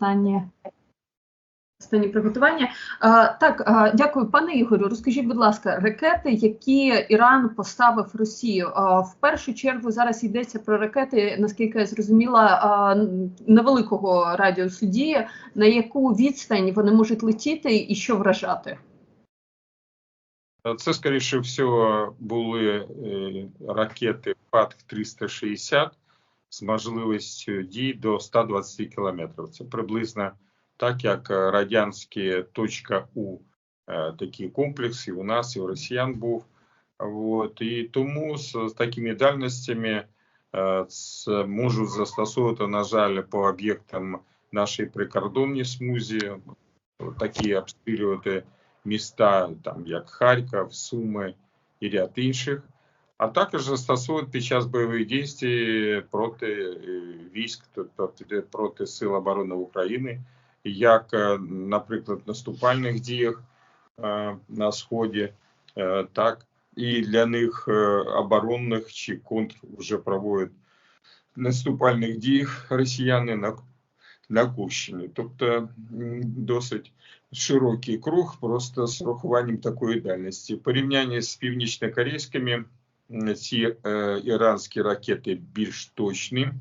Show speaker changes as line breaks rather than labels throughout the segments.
останнє. Останні приготування. Е, так, е, дякую, пане Ігорю. Розкажіть, будь ласка, ракети, які Іран поставив Росію. Е, в першу чергу зараз йдеться про ракети, наскільки я зрозуміла, невеликого радіусу дії, на яку відстань вони можуть летіти і що вражати.
Це, скоріше всього, були е, ракети ПАТ-360 з можливістю дій до 120 кілометрів. Це приблизно так, як е, радянські точка У е, такі комплекси у нас і у росіян був. От, і тому з, такими дальностями е, це можуть застосовувати, на жаль, по об'єктам нашої прикордонній смузі, такі обстрілювати міста, там як Харків, Суми і ряд інших, а також застосовують під час бойових дій проти е, військ, тобто проти Сил оборони України, як, е, наприклад, наступальних діях е, на сході, е, так і для них е, оборонних чи контр вже проводять наступальних діях росіяни на, на Курщині. Тобто м, досить широкий круг, просто з урахуванням такої дальності. В порівнянні з північно-корейськими м, Ці е, іранські ракети більш точні,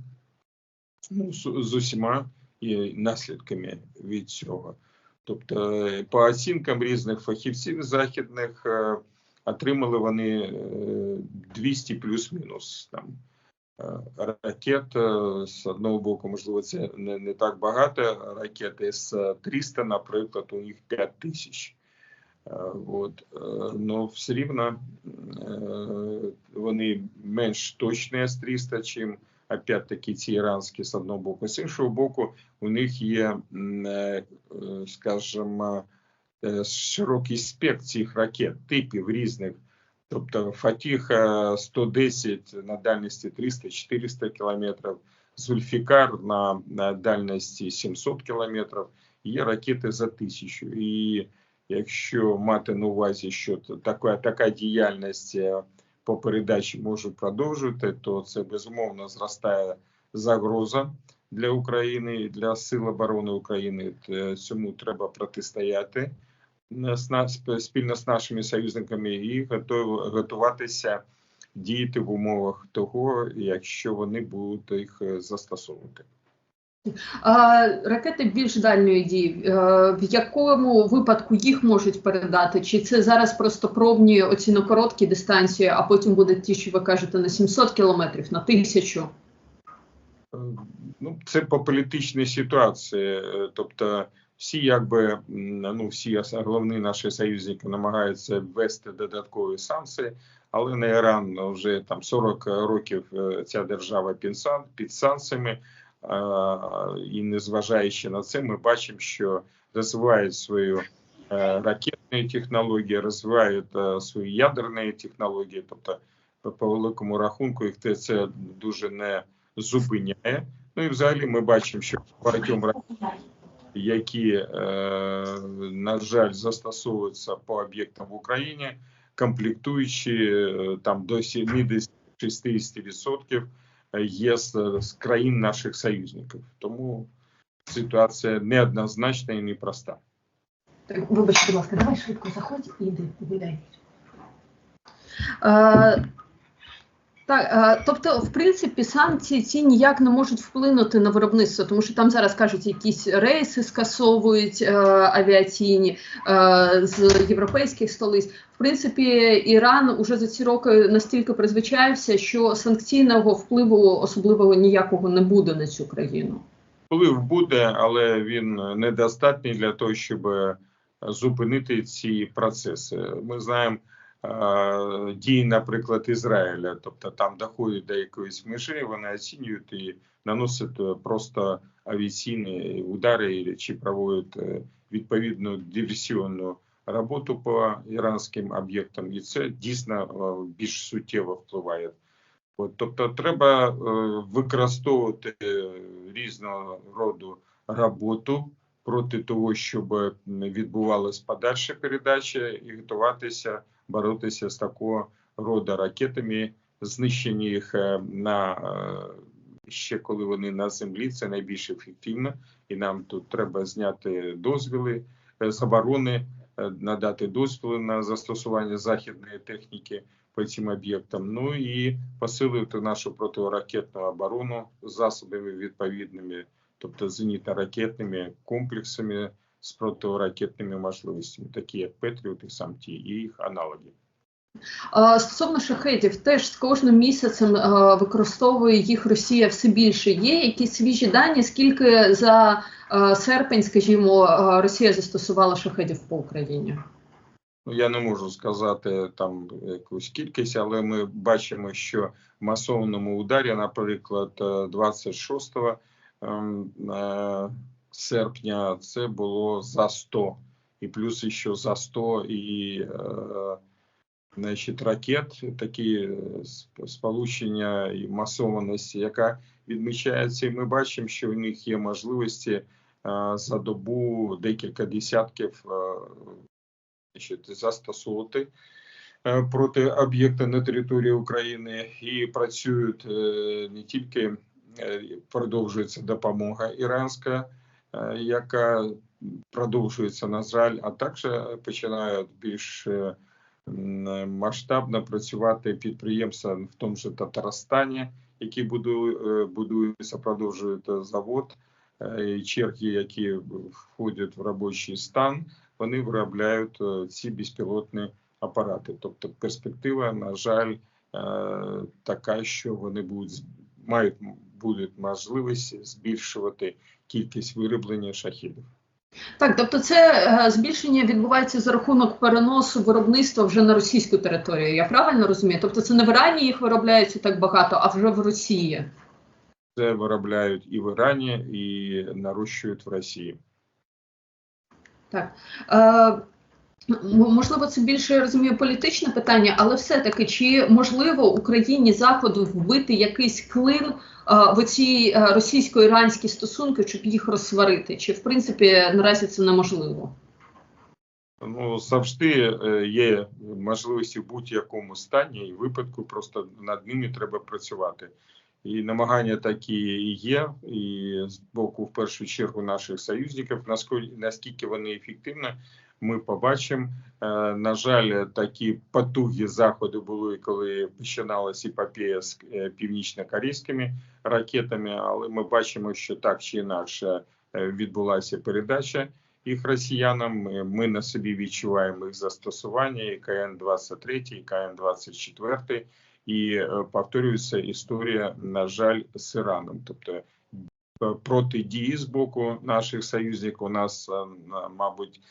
ну, з, з усіма і наслідками від цього. Тобто, е, по оцінкам різних фахівців західних е, отримали вони е, 200 плюс-мінус там. е, Ракет е, з одного боку, можливо, це не, не так багато. Ракети з 300, наприклад, у них 5 тисяч. Е, От, е, но все рівно е, вони менш точні з 300, чим опять-таки ці іранські з одного боку. З іншого боку, у них є, скажімо, широкий спектр цих ракет, типів різних. Тобто Фатіх е, 110 на дальності 300-400 кілометрів, Зульфікар на дальності 700 кілометрів, є ракети за тисячу. І якщо мати на увазі, що така, така діяльність е, по передачі може продовжувати, то це безумовно зростає загроза для України для Сил оборони України. Цьому треба протистояти спільно з нашими союзниками і готуватися діяти в умовах того, якщо вони будуть їх е, застосовувати.
Ракети більш дальньої дії. е, В якому випадку їх можуть передати? Чи це зараз просто пробні оці на короткі дистанції, а потім будуть ті, що ви кажете, на 700 кілометрів, на тисячу?
Ну, це по політичній ситуації. Тобто, всі, якби ну, всі головні наші союзники намагаються ввести додаткові санкції, але на Іран вже там 40 років е, ця держава під санкціями. І незважаючи на це, ми бачимо, що розвивають свою е, ракетні технології, розвивають е, свої ядерні технології. Тобто, по, великому рахунку, їх це дуже не зупиняє. Ну і взагалі ми бачимо, що багатьом які, е, на жаль, застосовуються по об'єктам в Україні, комплектуючі е, там до 70-60% є з, з країн наших союзників. Тому ситуація неоднозначна і непроста.
Так, Вибачте, будь ласка, давай швидко заходь і йди, відповідай. Так, е, тобто, в принципі, санкції ці ніяк не можуть вплинути на виробництво, тому що там зараз кажуть, якісь рейси скасовують е, авіаційні е, з європейських столиць. В принципі, Іран уже за ці роки настільки призвичаєвся, що санкційного впливу особливого ніякого не буде на цю країну.
Вплив буде, але він недостатній для того, щоб зупинити ці процеси. Ми знаємо е, дії, наприклад, Ізраїля, тобто там доходять до якоїсь межі, вони оцінюють і наносять е, просто авіаційні удари чи проводять е, відповідну диверсіонну роботу по іранським об'єктам, і це дійсно більш суттєво впливає. От, тобто треба використовувати різного роду роботу проти того, щоб м, відбувалась подальша передача і готуватися боротися з такого роду ракетами, знищення їх е, на е, ще коли вони на землі, це найбільш ефективно, і нам тут треба зняти дозвіли, е, заборони, е, надати дозвіли на застосування західної техніки по цим об'єктам. Ну і посилити нашу протиракетну оборону засобами відповідними, тобто зенітно-ракетними комплексами з протиракетними можливостями, такі як Петріот і Самті, і їх аналоги.
Стосовно шахедів, теж з кожним місяцем використовує їх Росія все більше. Є якісь свіжі дані, скільки за серпень, скажімо, Росія застосувала шахедів по Україні?
Ну, я не можу сказати там якусь кількість, але ми бачимо, що в масовному ударі, наприклад, е, 26 ем, е, серпня це було за 100, і плюс ще за 100 і е, значить, ракет, такі е, сполучення і масованості, яка відмічається, і ми бачимо, що в них є можливості е, за добу декілька десятків е, значить, застосовувати е, проти об'єкта на території України. І працюють е, не тільки е, продовжується допомога іранська, е, яка продовжується на жаль, а також починають більш е, масштабно працювати підприємства в тому ж Татарстані, які е, будуються, продовжують е, завод, е, і черги, які входять в робочий стан вони виробляють е, ці безпілотні апарати. Тобто перспектива, на жаль, е, така, що вони будуть мають будуть можливість збільшувати кількість вироблення шахідів.
Так, тобто це е, збільшення відбувається за рахунок переносу виробництва вже на російську територію. Я правильно розумію? Тобто це не в Ірані їх виробляється так багато, а вже в Росії.
Це виробляють і в Ірані, і нарощують в Росії.
Так. Е, можливо, це більше я розумію політичне питання, але все-таки чи можливо Україні Заходу вбити якийсь клин е, в оці е, російсько-іранські стосунки, щоб їх розсварити? Чи в принципі наразі це неможливо?
Ну, завжди е, є можливості в будь-якому стані і випадку, просто над ними треба працювати. І намагання такі і є, і з боку, в першу чергу, наших союзників, наскільки вони ефективні, ми побачимо. Е, На жаль, такі потуги заходу були, коли починалася епопея з е, північно-корейськими ракетами, але ми бачимо, що так чи інакше е, відбулася передача їх росіянам. Ми, на собі відчуваємо їх застосування і КН-23, і КН-24, і е, повторюється історія, на жаль, з Іраном. Тобто протидії з боку наших союзників у нас, мабуть,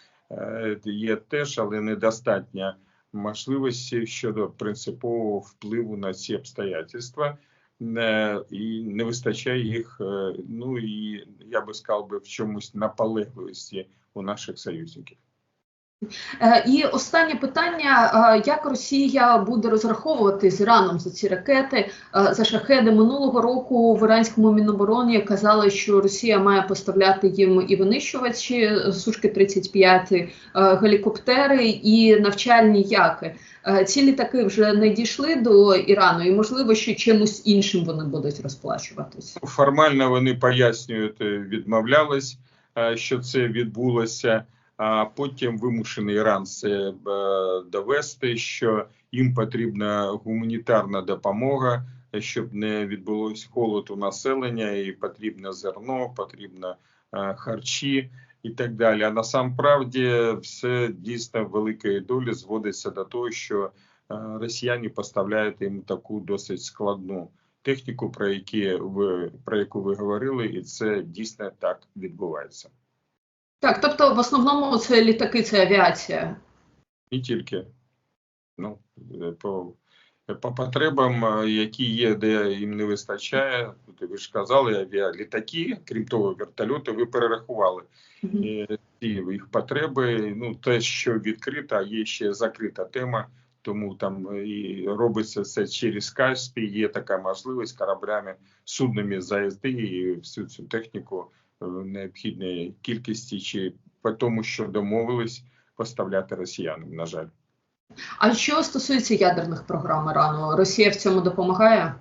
є теж, але недостатня можливості щодо принципового впливу на ці обстоятельства. Е, І не вистачає їх, е, ну і я би сказав би в чомусь наполегливості у наших союзників.
Е, І останнє питання: е, як Росія буде розраховувати з Іраном за ці ракети е, за шахеди минулого року в іранському мінобороні казали, що Росія має поставляти їм і винищувачі сушки 35 е, гелікоптери і навчальні яки. Ці літаки вже не дійшли до Ірану, і можливо, що чимось іншим вони будуть розплачуватись.
Формально вони пояснюють, відмовлялись, що це відбулося. А потім вимушений Іран це е, довести, що їм потрібна гуманітарна допомога, щоб не відбулось холод у населення, і потрібне зерно, потрібно е, харчі і так далі. А насамправді все дійсно великої долі зводиться до того, що е, росіяни поставляють їм таку досить складну техніку, про які ви про яку ви говорили, і це дійсно так відбувається.
Так, тобто, в основному це літаки, це авіація.
Не тільки ну, е, по, по потребам, е, які є, де їм не вистачає. Ви ж казали, авіалітаки, крім того, вертольоти, ви перерахували е, ці їх потреби. Ну, те, що відкрита, а є ще закрита тема. Тому там е, і робиться це через Каспі. Є така можливість кораблями, суднами заїзди і всю цю техніку е, необхідної кількості, чи по тому, що домовились поставляти росіянам. На жаль,
А що стосується ядерних програм Ірану, Росія в цьому допомагає?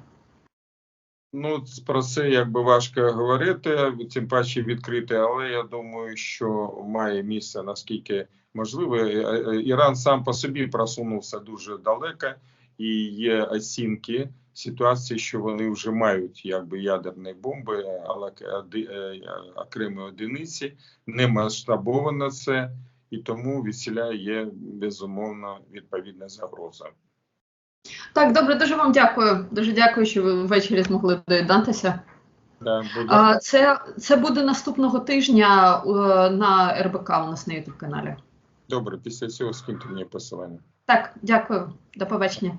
Ну, про це якби важко говорити, тим паче відкрити, але я думаю, що має місце наскільки можливо. Е, е, Іран сам по собі просунувся дуже далеко, і є оцінки ситуації, що вони вже мають якби ядерні бомби, але оди- е, окремі одиниці, не масштабовано це, і тому відсіля є безумовно відповідна загроза.
Так, добре, дуже вам дякую. Дуже дякую, що ви ввечері змогли доєднатися.
Да,
Це, це буде наступного тижня е, на РБК у нас на youtube каналі.
Добре, після цього скиньте мені посилання.
Так, дякую, до побачення.